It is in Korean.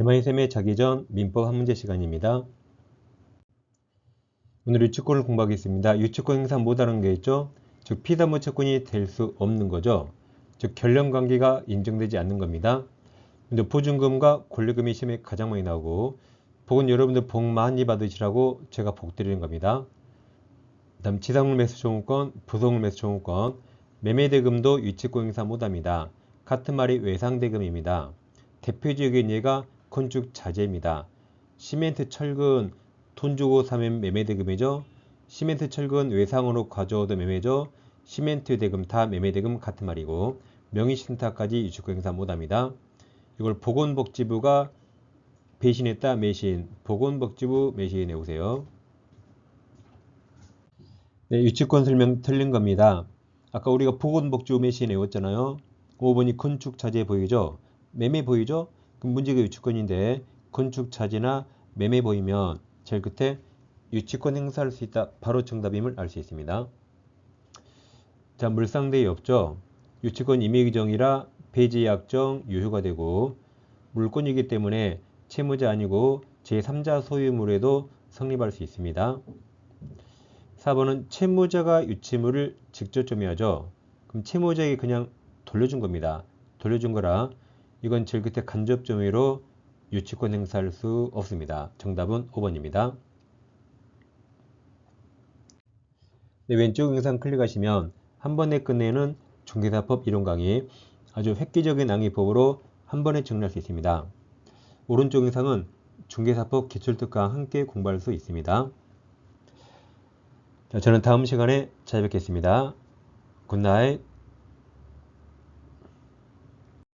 개마이쌤의 자기 전 민법 한 문제 시간입니다. 오늘 유치권을 공부하겠습니다. 유치권 행사 못하는 게 있죠? 즉 피담보 채권이 될 수 없는 거죠. 즉 결령 관계가 인정되지 않는 겁니다. 근데 보증금과 권리금이 시험에 가장 많이 나오고 복은 여러분들 복 많이 받으시라고 제가 복 드리는 겁니다. 다음 지상물 매수 청구권, 부속물 매수 청구권, 매매대금도 유치권 행사 못합니다. 같은 말이 외상대금입니다. 대표적인 예가 건축 자재입니다. 시멘트 철근 돈 주고 사면 매매 대금이죠. 시멘트 철근 외상으로 가져오도 매매죠. 시멘트 대금 다 매매 대금 같은 말이고 명의 신탁까지 유치권 행사 못합니다. 이걸 보건복지부가 배신했다 매신 보건복지부 매신 해 오세요. 네, 유치권 설명 틀린 겁니다. 아까 우리가 보건복지부 매신 해 왔잖아요. 5번이 건축 자재 보이죠? 매매 보이죠? 문제가 유치권인데 건축자재나 매매 보이면 제일 끝에 유치권 행사할 수 있다. 바로 정답임을 알 수 있습니다. 자, 물상대의 없죠? 유치권 임의 규정이라 폐지 약정 유효가 되고 물권이기 때문에 채무자 아니고 제3자 소유물에도 성립할 수 있습니다. 4번은 채무자가 유치물을 직접 점유하죠. 그럼 채무자에게 그냥 돌려준 겁니다. 돌려준 거라 이건 제일 끝에 간접 점유로 유치권 행사할 수 없습니다. 정답은 5번입니다. 네, 왼쪽 영상 클릭하시면 한 번에 끝내는 중개사법 이론 강의 아주 획기적인 낭의법으로 한 번에 정리할 수 있습니다. 오른쪽 영상은 중개사법 기출특강 함께 공부할 수 있습니다. 자, 저는 다음 시간에 찾아뵙겠습니다. 굿나잇